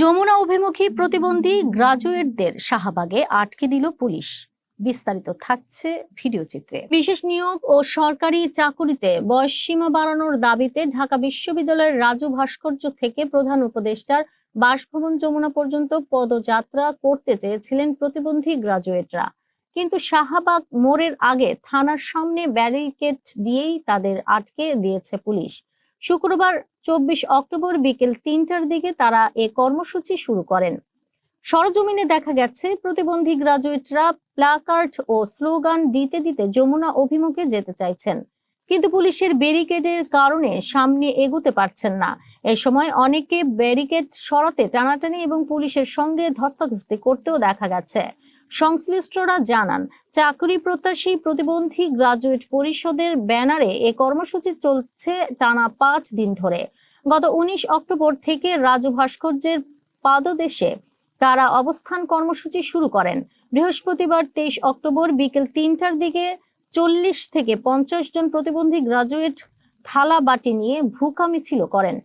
যমুনা অভিমুখী প্রতিবন্ধী গ্রাজুয়েটদের শাহবাগে আটকে দিল পুলিশ। বিস্তারিত থাকছে ভিডিও চিত্রে। বিশেষ নিয়োগ ও সরকারি চাকুরিতে বয়স সীমা বাড়ানোর দাবিতে ঢাকা বিশ্ববিদ্যালয়ের রাজু ভাস্কর্য থেকে প্রধান উপদেষ্টার বাসভবন যমুনা পর্যন্ত পদযাত্রা করতে চেয়েছিলেন প্রতিবন্ধী গ্রাজুয়েটরা। কিন্তু শাহবাগ মোড়ের আগে থানার সামনে ব্যারিকেড দিয়েই তাদের আটকে দিয়েছে পুলিশ। শুক্রবার, চব্বিশ অক্টোবর বিকেল তিনটার দিকে তারা এ কর্মসূচি শুরু করেন। সরজমিনে দেখা গেছে, প্রতিবন্ধী গ্রাজুয়েটরা প্লাকার্ড ও স্লোগান দিতে দিতে যমুনা অভিমুখে যেতে চাইছেন। কিন্তু পুলিশের ব্যারিকেডের কারণে সামনে এগোতে পারছেন না। এ সময় অনেকে ব্যারিকেড সরাতে টানাটানি এবং পুলিশের সঙ্গে ধস্তাধস্তি করতেও দেখা গেছে। সংশ্লিষ্টরা জানান, চাকরি প্রত্যাশী প্রতিবন্ধী গ্রাজুয়েট পরিষদের ব্যানারে এ কর্মসূচি চলছে টানা পাঁচ দিন ধরে। গত উনিশ অক্টোবর থেকে রাজু ভাস্কর্যের পাদদেশে তারা অবস্থান কর্মসূচি শুরু করেন। বৃহস্পতিবার তেইশ অক্টোবর বিকেল তিনটার দিকে চল্লিশ থেকে পঞ্চাশ জন প্রতিবন্ধী গ্রাজুয়েট থালা বাটি নিয়ে ভুকা মিছিল করেন।